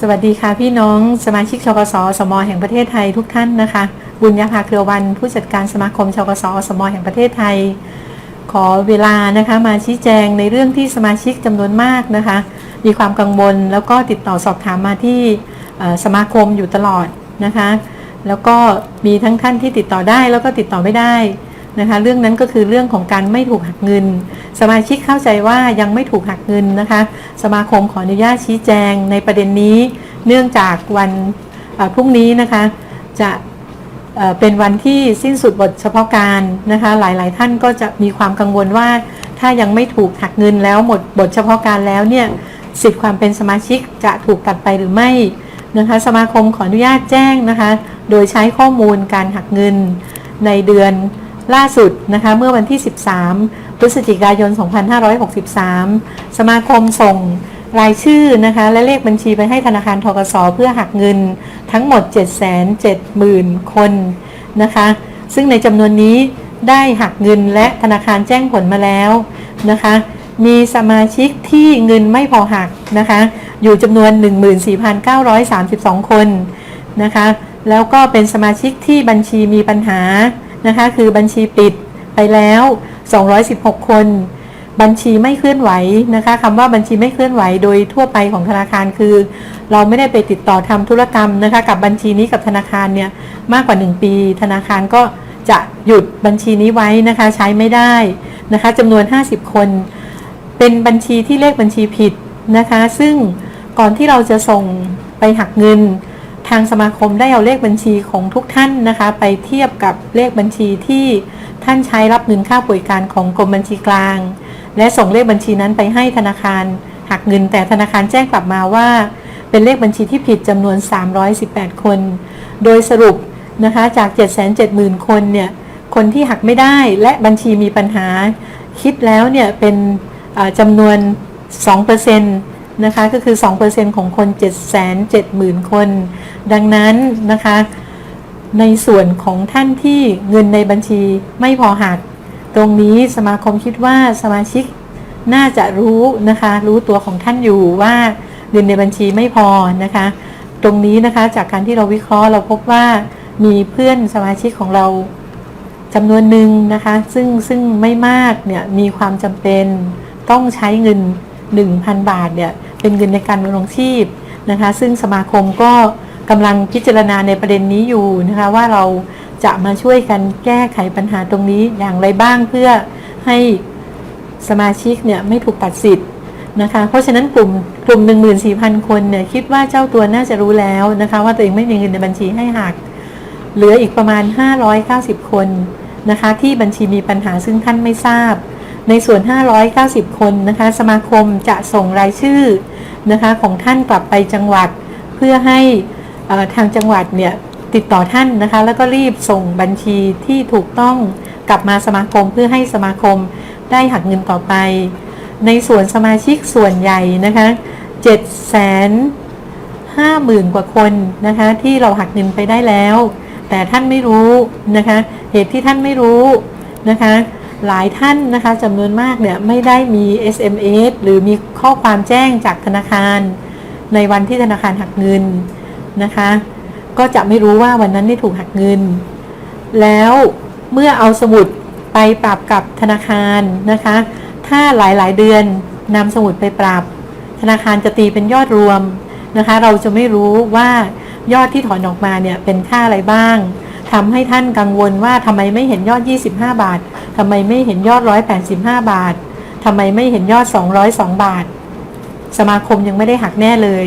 สวัสดีค่ะพี่น้องสมาชิกชกสสมแห่งประเทศไทยทุกท่านนะคะ บุญญาภาเครือวันผู้จัดการสมาคมชกสสมแห่งประเทศไทย ขอเวลานะคะมาชี้แจงในเรื่องที่สมาชิกจำนวนมากนะคะ มีความกังวลแล้วก็ติดต่อสอบถามมาที่สมาคมอยู่ตลอดนะคะ แล้วก็มีทั้งท่านที่ติดต่อได้แล้วก็ติดต่อไม่ได้ นะคะเรื่องนั้นก็คือเรื่องของการไม่ถูกหักเงิน สมาชิกเข้าใจว่ายังไม่ถูกหักเงินนะคะ สมาคมขออนุญาตชี้แจงในประเด็นนี้ เนื่องจากวันพรุ่งนี้นะคะจะเเป็นวันที่สิ้นสุดบทเฉพาะการนะคะหลายๆ ท่านก็จะมีความกังวลว่า ถ้ายังไม่ถูกหักเงินแล้วหมดบทเฉพาะการแล้วเนี่ยสิทธิความเป็นสมาชิกจะถูกตัดไปหรือไม่นะคะสมาคมขออนุญาตแจ้งนะคะ โดยใช้ข้อมูลการหักเงินในเดือน ล่าสุดนะคะเมื่อวันที่ 13 พฤศจิกายน 2563 สมาคมส่งรายชื่อนะคะและเลขบัญชีไปให้ธนาคารทกสเพื่อหักเงินทั้งหมด 770,000 คนนะคะซึ่งในจำนวนนี้ได้หักเงินและธนาคารแจ้งผลมาแล้วนะคะมีสมาชิกที่เงินไม่พอหักนะคะอยู่จำนวน 14,932 คนนะคะแล้วก็เป็นสมาชิกที่บัญชีมีปัญหา นะคะ คือบัญชีปิดไปแล้ว 216 คน บัญชีไม่เคลื่อนไหวนะคะคำว่าบัญชีไม่เคลื่อนไหวโดยทั่วไปของธนาคารคือ เราไม่ได้ไปติดต่อทำธุรกรรมนะคะ กับบัญชีนี้กับธนาคารเนี่ยมากกว่า 1 ปี ธนาคารก็จะหยุดบัญชีนี้ไว้นะคะใช้ไม่ได้นะคะจำนวน 50 คน เป็นบัญชีที่เลขบัญชีผิดนะคะ ซึ่งก่อนที่เราจะส่งไปหักเงิน ทางสมาคมได้เอาเลขบัญชีของทุกท่านนะคะ ไปเทียบกับเลขบัญชีที่ท่านใช้รับเงินค่าป่วยการของกรมบัญชีกลาง และส่งเลขบัญชีนั้นไปให้ธนาคารหักเงิน แต่ธนาคารแจ้งกลับมาว่า เป็นเลขบัญชีที่ผิดจำนวน 318 คน โดยสรุปนะคะจาก 770,000 คนเนี่ยคนที่หักไม่ได้และบัญชีมีปัญหา คิดแล้วเนี่ยเป็นจำนวน 2% นะคะก็คือ 2%ของคน 770,000 คน ดังนั้นนะคะในส่วนของท่านที่เงินในบัญชีไม่พอหัก ตรงนี้สมาคมคิดว่าสมาชิกน่าจะรู้นะคะ รู้ตัวของท่านอยู่ว่าเงินในบัญชีไม่พอนะคะ ตรงนี้นะคะจากการที่เราวิเคราะห์เราพบว่ามีเพื่อนสมาชิกของเราจำนวนหนึ่งนะคะ ซึ่งซึ่งไม่มากเนี่ยมีความจำเป็นต้องใช้เงิน 1,000 บาทเนี่ย เป็นเงินในการดำรงชีพนะคะ ซึ่งสมาคมก็กำลังพิจารณาในประเด็นนี้อยู่นะคะว่าเราจะมาช่วยกันแก้ไขปัญหาตรงนี้อย่างไรบ้างเพื่อให้สมาชิกเนี่ยไม่ถูกตัดสิทธิ์นะคะ เพราะฉะนั้นกลุ่มกลุ่ม 14,000 คนเนี่ยคิดว่าเจ้าตัวน่าจะรู้แล้วนะคะ ว่าตัวเองไม่มีเงินในบัญชีให้หัก เหลืออีกประมาณ 590 คนนะคะ ที่บัญชีมีปัญหาซึ่งท่านไม่ทราบ ในส่วน 590 คนนะคะ สมาคมจะส่งรายชื่อ นะคะของท่านกลับไปจังหวัดเพื่อให้ทางจังหวัดเนี่ยติดต่อท่านนะคะ แล้วก็รีบส่งบัญชีที่ถูกต้องกลับมาสมาคมเพื่อให้สมาคมได้หักเงินต่อไป ในส่วนสมาชิกส่วนใหญ่นะคะ7แสนห้าหมื่นกว่าคนนะคะที่เราหักเงินไปได้แล้ว แต่ท่านไม่รู้นะคะเหตุที่ท่านไม่รู้นะคะ หลายท่านนะคะจำนวนมากเนี่ยไม่ได้มี SMS หรือมีข้อความแจ้งจากธนาคาร ในวันที่ธนาคารหักเงินนะคะ ก็จะไม่รู้ว่าวันนั้นได้ถูกหักเงิน แล้วเมื่อเอาสมุดไปปรับกับธนาคารนะคะ ถ้าหลายๆเดือนนำสมุดไปปรับ ธนาคารจะตีเป็นยอดรวมนะคะ เราจะไม่รู้ว่ายอดที่ถอนออกมาเนี่ยเป็นค่าอะไรบ้าง ทำให้ท่านกังวลว่าทำไมไม่เห็นยอด 25 บาททำไมไม่เห็นยอด 185 บาททำไมไม่เห็นยอด 202 บาท สมาคมยังไม่ได้หักแน่เลย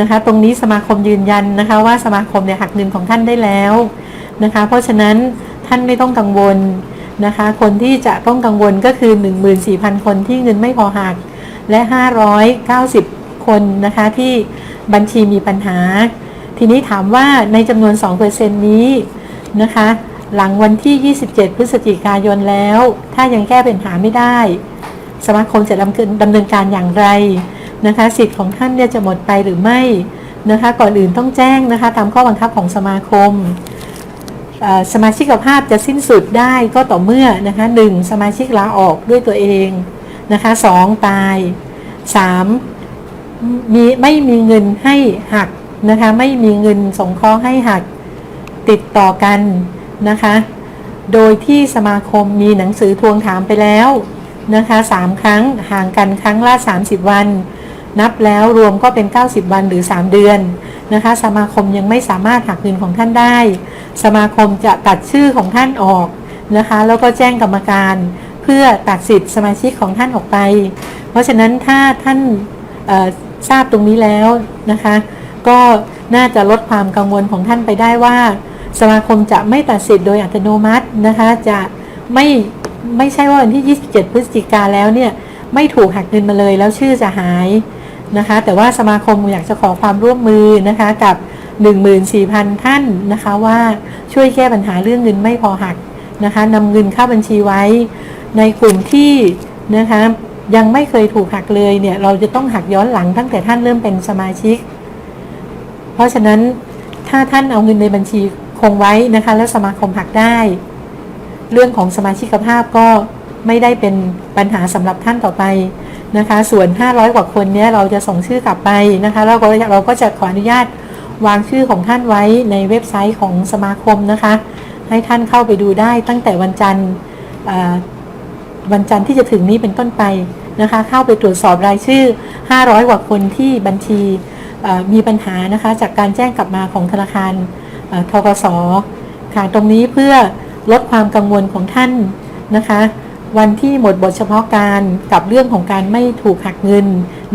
นะคะ ตรงนี้สมาคมยืนยันนะคะว่าสมาคมเนี่ยหักเงินของท่านได้แล้วนะคะ เพราะฉะนั้นท่านไม่ต้องกังวลนะคะ คนที่จะต้องกังวลก็คือ 14,000 คนที่เงินไม่พอหัก และ 590 คนนะคะที่บัญชีมีปัญหา ทีนี้ถามว่าในจำนวน 2%นี้ นะคะ หลังวันที่ 27 พฤศจิกายนแล้ว ถ้ายังแก้ปัญหาไม่ได้ สมาคมจะดำเนินดำเนินการอย่างไรนะคะ สิทธิ์ของท่านเนี่ยจะหมดไปหรือไม่นะคะ ก่อนอื่นต้องแจ้งนะคะตามข้อบังคับของสมาคมสมาชิกภาพจะสิ้นสุดได้ก็ต่อเมื่อนะคะหนึ่งสมาชิกลาออกด้วยตัวเองนะคะสองตายสามมีไม่มีเงินให้หักนะคะไม่มีเงินสงเคราะห์ให้หัก ติดต่อกันนะคะ โดยที่สมาคมมีหนังสือทวงถามไปแล้วนะคะสามครั้งห่างกันครั้งละ 30 วัน นับแล้วรวมก็เป็น 90 วันหรือ 3 เดือนนะคะ สมาคมยังไม่สามารถหักเงินของท่านได้ สมาคมจะตัดชื่อของท่านออกนะคะ แล้วก็แจ้งกรรมการเพื่อตัดสิทธิ์สมาชิกของท่านออกไป เพราะฉะนั้นถ้าท่านทราบตรงนี้แล้วนะคะ ก็น่าจะลดความกังวลของท่านไปได้ว่า สมาคมจะไม่ตัดสิทธิ์โดยอัตโนมัตินะคะจะไม่ไม่ใช่ว่าวันที่ 27 พฤศจิกาแล้วเนี่ยไม่ถูกหักเงินมาเลยแล้วชื่อจะหายนะคะ แต่ว่าสมาคมอยากจะขอความร่วมมือนะคะกับ 14,000 ท่านนะคะว่าช่วยแก้ปัญหาเรื่องเงินไม่พอหักนะคะนำเงินเข้าบัญชีไว้ ในกลุ่มที่นะคะยังไม่เคยถูกหักเลยเนี่ยเราจะต้องหักย้อนหลังตั้งแต่ท่านเริ่มเป็นสมาชิก เพราะฉะนั้นถ้าท่านเอาเงินในบัญชี งไว้นะคะ แล้วสมาคมหักได้ เรื่องของสมาชิกภาพก็ไม่ได้เป็นปัญหาสำหรับท่านต่อไปนะคะ ส่วน 500 กว่าคนเนี้ยเราจะส่งชื่อกลับไปนะคะ แล้วก็เราก็จะขออนุญาตวางชื่อของท่านไว้ในเว็บไซต์ของสมาคมนะคะ ให้ท่านเข้าไปดูได้ตั้งแต่วันจันทร์วันจันทร์ที่จะถึงนี้เป็นต้นไปนะคะ เข้าไปตรวจสอบรายชื่อ 500 กว่าคนที่บัญชีมีปัญหานะคะ จากการแจ้งกลับมาของธนาคาร ทกสค่ะตรงนี้เพื่อลดความกังวลของท่านนะคะ วันที่หมดบทเฉพาะการกับเรื่องของการไม่ถูกหักเงิน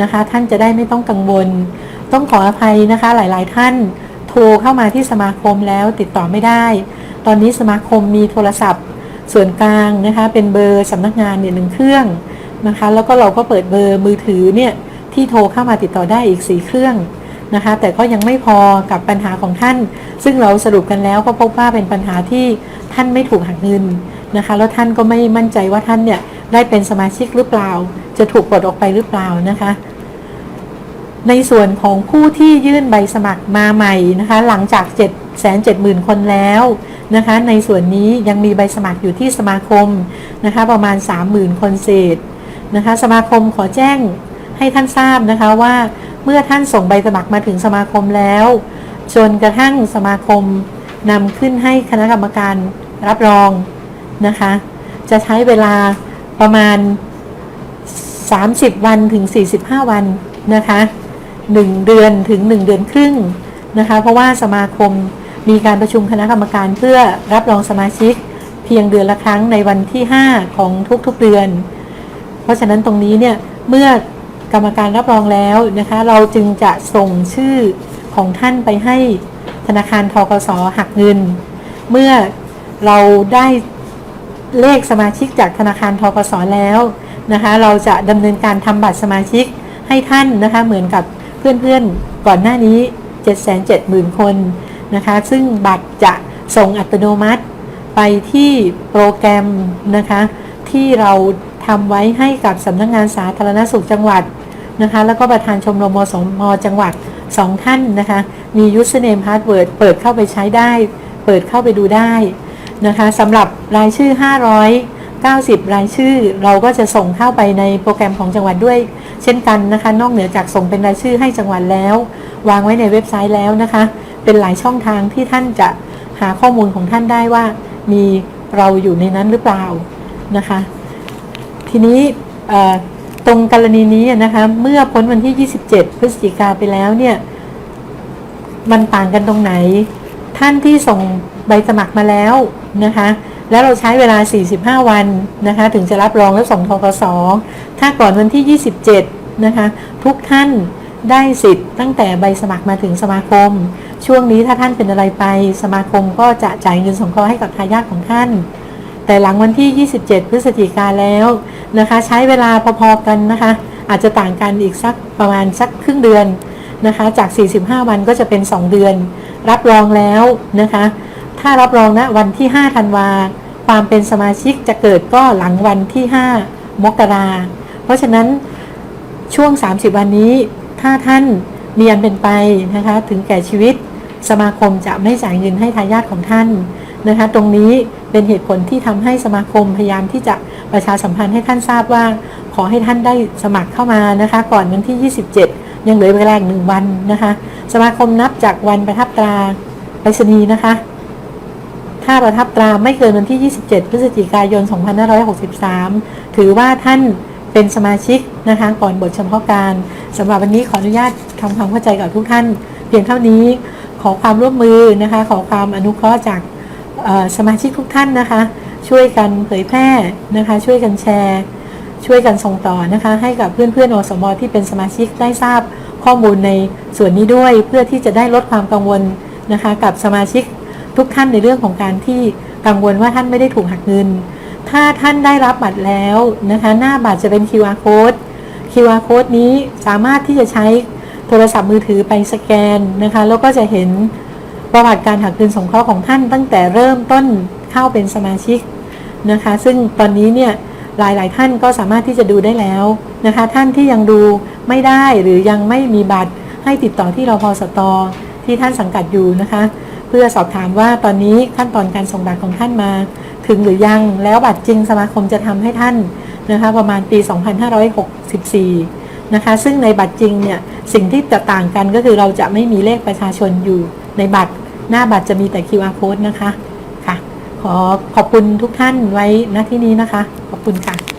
นะคะ ท่านจะได้ไม่ต้องกังวล ต้องขออภัยนะคะหลายๆ ท่านโทรเข้ามาที่สมาคมแล้วติดต่อไม่ได้ ตอนนี้สมาคมมีโทรศัพท์ส่วนกลางนะคะ เป็นเบอร์สำนักงานเนี่ยหนึ่งเครื่องนะคะ แล้วก็เราก็เปิดเบอร์มือถือเนี่ยที่โทรเข้ามาติดต่อได้อีกสีเครื่อง นะคะ แต่ก็ยังไม่พอกับปัญหาของท่าน ซึ่งเราสรุปกันแล้วก็พบว่าเป็นปัญหาที่ท่านไม่ถูกหักเงินนะคะ แล้วท่านก็ไม่มั่นใจว่าท่านเนี่ยได้เป็นสมาชิกหรือเปล่า จะถูกปลดออกไปหรือเปล่านะคะ ในส่วนของผู้ที่ยื่นใบสมัครมาใหม่นะคะ หลังจาก 7 7 0 0 0 0 คนแล้วนะคะ ในส่วนนี้ยังมีใบสมัครอยู่ที่สมาคมนะคะ ประมาณ 30,000 คนเศษนะคะ สมาคมขอแจ้งให้ท่านทราบนะคะว่า มื่อท่านส่งใบสมัครมาถึงสมาคมแล้ว จนกระทั่งสมาคมนำขึ้นให้คณะกรรมการรับรองนะคะ จะใช้เวลาประมาณ 30 วันถึง 45 วันนะคะ 1 เดือนถึง 1 เดือนครึ่งนะคะ เพราะว่าสมาคมมีการประชุมคณะกรรมการเพื่อรับรองสมาชิก เพียงเดือนละครั้งในวันที่ 5 ของทุกๆเดือน เพราะฉะนั้นตรงนี้เนี่ยเมื่อ กรรมการรับรองแล้วนะคะ เราจึงจะส่งชื่อของท่านไปให้ธนาคารทกสหักเงิน เมื่อเราได้เลขสมาชิกจากธนาคารทกสแล้วนะคะ เราจะดำเนินการทำบัตรสมาชิกให้ท่านนะคะ เหมือนกับเพื่อนๆก่อนหน้านี้ 770,000 คนนะคะ ซึ่งบัตรจะส่งอัตโนมัติไปที่โปรแกรมนะคะ ที่เรา ทำไว้ให้กับสำนักงงานสาธารณสุขจังหวัดนะคะ แล้วก็ประธานชมรมมสมจังหวัด 2 ท่านนะคะ มี username password เปิดเข้าไปใช้ได้ เปิดเข้าไปดูได้นะคะสำหรับรายชื่อ 590 รายชื่อ เราก็จะส่งเข้าไปในโปรแกรมของจังหวัดด้วย เช่นกันนะคะ นอกเหนือจากส่งเป็นรายชื่อให้จังหวัดแล้ว วางไว้ในเว็บไซต์แล้วนะคะ เป็นหลายช่องทางที่ท่านจะหาข้อมูลของท่านได้ว่า มีเราอยู่ในนั้นหรือเปล่านะคะ ทีนี้ตรงกรณีนี้นะคะเมื่อพ้นวันที่ 27 พฤศจิกาไปแล้วเนี่ย มันต่างกันตรงไหน ท่านที่ส่งใบสมัครมาแล้วนะคะ แล้วเราใช้เวลา 45 วันนะคะ ถึงจะรับรองและส่งทกสถ้าก่อนวันที่ 27 นะคะ ทุกท่านได้สิทธิ์ตั้งแต่ใบสมัครมาถึงสมาคม ช่วงนี้ถ้าท่านเป็นอะไรไปสมาคมก็จะจ่ายเงินสงเคราะห์ให้กับทายาทของท่าน แต่หลังวันที่ 27 พฤศจิกาแล้วนะคะ ใช้เวลาพอๆกันนะคะ อาจจะต่างกันอีกสักประมาณสักครึ่งเดือนนะคะ จาก 45 วันก็จะเป็น 2 เดือน รับรองแล้วนะคะ ถ้ารับรองนะวันที่ 5 ธันวาความเป็นสมาชิกจะเกิดก็หลังวันที่ 5 มกราเพราะฉะนั้นช่วง 30 วันนี้ ถ้าท่านมีอันเป็นไปนะคะ ถึงแก่ชีวิตสมาคมจะไม่จ่ายเงินให้ทายาทของท่าน นะคะตรงนี้เป็นเหตุผลที่ทำให้สมาคมพยายามที่จะประชาสัมพันธ์ให้ท่านทราบว่า ขอให้ท่านได้สมัครเข้ามานะคะก่อนวันที่ 27 ยังเหลือเวลาอีกหนึ่งวันนะคะสมาคมนับจากวันประทับตราไปรษณีย์นะคะถ้าประทับตราไม่เกินวันที่ 27 พฤศจิกายน 2563 ถือว่าท่านเป็นสมาชิกนะคะก่อนบทเฉพาะการสำหรับวันนี้ขออนุญาตทำความเข้าใจกับทุกท่าน เพียงเท่านี้ขอความร่วมมือนะคะ ขอความอนุเคราะห์จาก สมาชิกทุกท่านนะคะ ช่วยกันเผยแพร่นะคะ ช่วยกันแชร์ ช่วยกันส่งต่อนะคะ ให้กับเพื่อนๆอสมที่เป็นสมาชิกได้ทราบข้อมูลในส่วนนี้ด้วยเพื่อที่จะได้ลดความกังวลนะคะ กับสมาชิกทุกท่านในเรื่องของการที่กังวลว่าท่านไม่ได้ถูกหักเงิน ถ้าท่านได้รับบัตรแล้วนะคะ หน้าบัตรจะเป็น QR code QR code นี้สามารถที่จะใช้โทรศัพท์มือถือไปสแกนนะคะ แล้วก็จะเห็น ประวัติการหักเงินสงเคราะห์ของท่านตั้งแต่เริ่มต้นเข้าเป็นสมาชิกนะคะ ซึ่งตอนนี้เนี่ยหลาย ๆ ท่านก็สามารถที่จะดูได้แล้วนะคะ ท่านที่ยังดูไม่ได้หรือยังไม่มีบัตรให้ติดต่อที่รพสตที่ท่านสังกัดอยู่นะคะ เพื่อสอบถามว่าตอนนี้ขั้นตอนการส่งบัตรของท่านมา ถึงหรือยังแล้วบัตรจริงสมาคมจะทำให้ท่านนะคะประมาณปี 2564 นะคะ ซึ่งในบัตรจริงเนี่ยสิ่งที่จะต่างกันก็คือเราจะไม่มีเลขประชาชนอยู่ ในบัตรหน้าบัตรจะมีแต่ QR code นะคะค่ะ ขอขอบคุณทุกท่านไว้ณที่นี้นะคะ ขอบคุณค่ะ